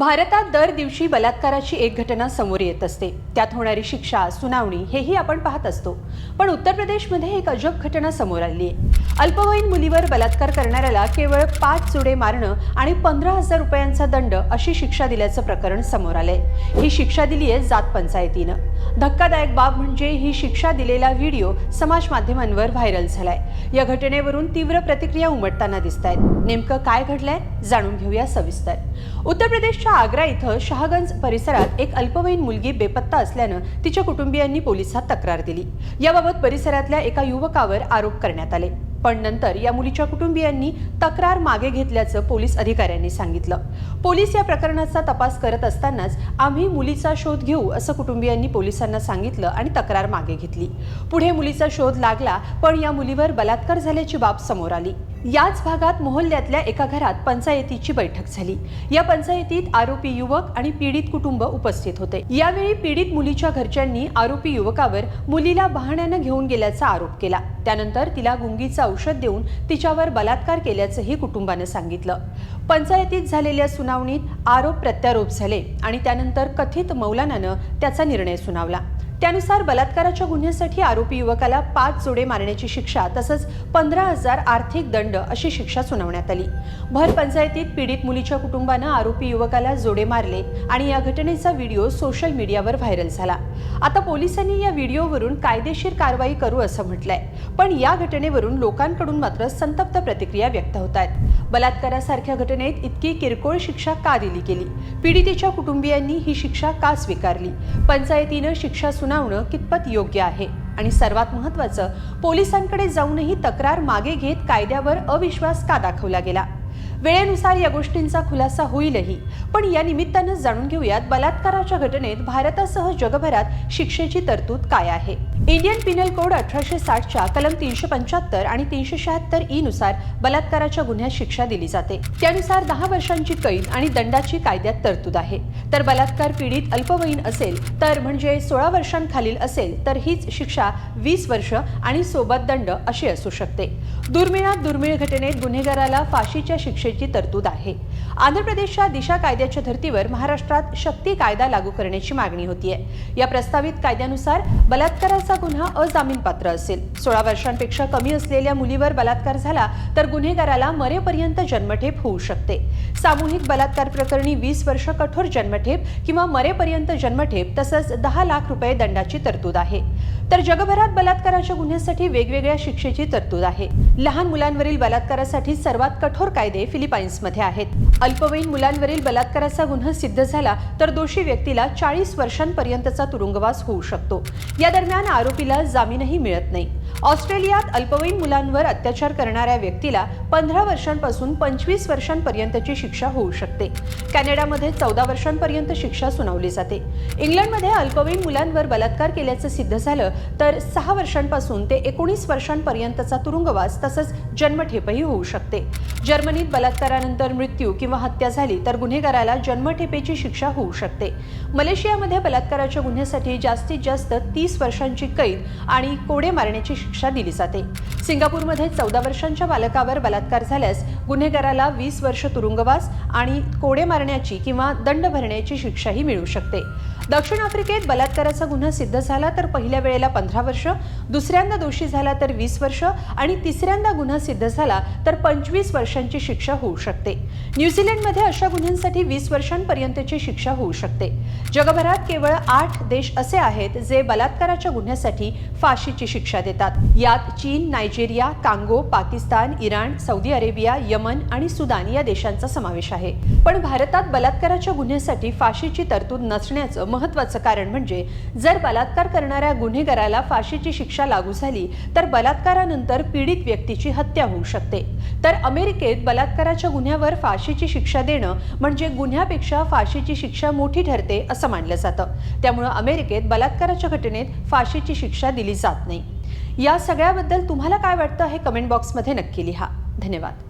भारतात दर दिवशी बलात्काराची एक घटना समोर येत असते. त्यात होणारी शिक्षा सुनावणी हेही आपण पाहत असतो. पण उत्तर प्रदेशमध्ये एक अजब घटना समोर आली आहे. अल्पवयीन मुलीवर बलात्कार करणाऱ्याला केवळ पाच जुडे मारणं आणि पंधरा हजार रुपयांचा दंड अशी शिक्षा दिल्याचं प्रकरण समोर आलंय. ही शिक्षा दिली आहे जात पंचायतीनं. धक्कादायक बाब म्हणजे ही शिक्षा दिलेला व्हिडिओ समाज माध्यमांवर व्हायरल झालाय. या घटनेवरून तीव्र प्रतिक्रिया उमटताना दिसत आहेत नेमकं काय घडलंय जाणून घेऊया सविस्तर. उत्तर प्रदेशच्या आग्रा इथं शहागंज परिसरात एक अल्पवयीन मुलगी बेपत्ता असल्यानं तिच्या कुटुंबियांनी पोलिसात तक्रार दिली. याबाबत परिसरातल्या एका युवकावर आरोप करण्यात आले. पण नंतर या मुलीच्या कुटुंबियांनी तक्रार मागे घेतल्याचं पोलीस अधिकाऱ्यांनी सांगितलं. पोलीस या प्रकरणाचा तपास करत असतानाच आम्ही मुलीचा शोध घेऊ असं कुटुंबियांनी पोलिसांना सांगितलं आणि तक्रार मागे घेतली. पुढे मुलीचा शोध लागला पण या मुलीवर बलात्कार झाल्याची बाब समोर आली. याच भागात मोहल्ल्यातल्या एका घरात पंचायतीची बैठक झाली. या पंचायतीत आरोपी युवक आणि पीडित कुटुंब उपस्थित होते. यावेळी पीडित मुलीच्या घरच्यांनी आरोपी युवकावर मुलीला बहाण्यानं घेऊन गेल्याचा आरोप केला. त्यानंतर तिला गुंगीचं औषध देऊन तिच्यावर बलात्कार केल्याचंही कुटुंबानं सांगितलं. पंचायतीत झालेल्या सुनावणीत आरोप प्रत्यारोप झाले आणि त्यानंतर कथित मौलानानं त्याचा निर्णय सुनावला. त्यानुसार बलात्काराच्या गुन्ह्यासाठी आरोपी युवकाला पाच जोडे मारण्याची शिक्षा तसंच पंधरा हजार आर्थिक दंड अशी शिक्षा सुनावण्यात आली. भर पंचायतीत पीडित मुलीच्या कुटुंबानं आरोपी युवकाला जोडे मारले आणि या घटनेचा व्हिडिओ सोशल मीडियावर व्हायरल झाला. आता पोलिसांनी या व्हिडिओवरून कायदेशीर कारवाई करू असं म्हटलंय. पण या घटनेवरून लोकांकडून मात्र संतप्त प्रतिक्रिया व्यक्त होत आहेत. बलात्कारासारख्या घटनेत इतकी किरकोळ शिक्षा का दिली गेली? पीडितेच्या कुटुंबियांनी ही शिक्षा का स्वीकारली? पंचायतीनं शिक्षा सुनावणं कितपत योग्य आहे? आणि सर्वात महत्त्वाचं पोलिसांकडे जाऊनही तक्रार मागे घेत कायद्यावर अविश्वास का दाखवला गेला? वेळेनुसार या गोष्टींचा खुलासा होईलही. पण या निमित्तानं जाणून घेऊयात बलात्काराच्या घटनेत भारतासह जगभरात शिक्षेची तरतूद काय आहे. इंडियन पिनल कोड अठराशे साठच्या कलम तीनशे पंच्याहत्तर आणि तीनशे शहात्तर ई नुसार बलात्काराच्या गुन्ह्यात शिक्षा दिली जाते. त्यानुसार दहा वर्षांची कैद आणि दंडाची कायद्यात तरतूद आहे. तर बलात्कार पीडित अल्पवयीन असेल तर म्हणजे सोळा वर्षांखालील असेल तर हीच शिक्षा वीस वर्ष आणि सोबत दंड अशी असू शकते. दुर्मिळात दुर्मिळ घटनेत गुन्हेगाराला फाशीच्या शिक्षे शिक्षेची तरतूद आहे. आंध्र प्रदेशच्या दिशा कायद्याच्या धर्तीवर महाराष्ट्रात शक्ती कायदा लागू करण्याची मागणी होतीये. या प्रस्तावित कायद्यानुसार बलात्काराचा गुन्हा अजामीनपात्र असेल. सोळा वर्षांपेक्षा कमी असलेल्या मुलीवर बलात्कार झाला तर गुन्हेगाराला मरेपर्यंत जन्मठेप होऊ शकते. सामूहिक बलात्कार प्रकरणी वीस वर्ष कठोर जन्मठेप किंवा मरेपर्यंत जन्मठेप तसंच दहा लाख रुपये दंडाची तरतूद आहे. तर जगभरात बलात्काराच्या गुन्ह्यासाठी वेगवेगळ्या शिक्षेची तरतूद आहे. लहान मुलांवरील बलात्कारासाठी सर्वात कठोर कायदे फिलिपाईन्समध्ये आहेत. अल्पवयीन मुलांवरील बलात्काराचा गुन्हा सिद्ध झाला तर दोषी व्यक्तीला चाळीस वर्षांपर्यंतचा तुरुंगवास होऊ शकतो. या दरम्यान आरोपीला जामीनही मिळत नाही. ऑस्ट्रेलियात अल्पवयीन मुलांवर अत्याचार करणाऱ्या व्यक्तीला पंधरा वर्षांपासून पंचवीस वर्षांपर्यंतची शिक्षा होऊ शकते. कॅनडामध्ये चौदा वर्षांपर्यंत शिक्षा सुनावली जाते. इंग्लंडमध्ये अल्पवयीन मुलांवर बलात्कार केल्याचं सिद्ध झालं तर सहा वर्षांपासून ते एकोणीस वर्षांपर्यंतचा तुरुंगवास तसंच जन्मठेपही होऊ शकते. जर्मनीत बलात्कारानंतर मृत्यू किंवा हत्या झाली तर गुन्हेगाराला जन्मठेपेची शिक्षा होऊ शकते. मलेशियामध्ये बलात्काराच्या गुन्ह्यासाठी जास्तीत जास्त तीस वर्षांची कैद आणि कोडे मारण्याची शिक्षा दिली जाते. सिंगापूरमध्ये चौदा वर्षांच्या बालकावर बलात्कार झाल्यास गुन्हेगाराला वीस वर्ष तुरुंगवास आणि कोडे मारण्याची किंवा दंड भरण्याची शिक्षाही मिळू शकते. दक्षिण आफ्रिकेत बलात्काराचा गुन्हा सिद्ध झाला तर पहिल्या वेळेला पंधरा वर्ष दुसऱ्यांदा दोषी झाला तर वीस वर्ष आणि तिसऱ्यांदा गुन्हा सिद्ध झाला तर पंचवीस वर्ष वर्षांची शिक्षा होऊ शकते. न्यूझीलंडमध्ये अशा गुन्ह्यांसाठी वीस वर्षांपर्यंतची शिक्षा होऊ शकते. जगभरात केवळ आठ देश असे आहेत जे बलात्काराच्या गुन्ह्यासाठी फाशीची शिक्षा देतात. यात चीन Nigeria Congo Pakistan Iran Saudi Arabia Yaman आणि सुदान या देशांचा समावेश आहे. पण भारतात बलात्काराच्या गुन्ह्यासाठी फाशीची तरतूद नसण्याचं महत्वाचं कारण म्हणजे जर बलात्कार करणाऱ्या गुन्हेगाराला फाशीची शिक्षा लागू झाली तर बलात्कारानंतर पीडित व्यक्तीची हत्या होऊ शकते. तर अमेरिका अमेरिकेत बलात्काराच्या गुन्ह्यावर फाशीची शिक्षा देणं म्हणजे गुन्ह्यापेक्षा फाशीची शिक्षा मोठी ठरते असं मानलं जातं. त्यामुळं अमेरिकेत बलात्काराच्या घटनेत फाशीची शिक्षा दिली जात नाही. या सगळ्याबद्दल तुम्हाला काय वाटतं हे कमेंट बॉक्समध्ये नक्की लिहा. धन्यवाद.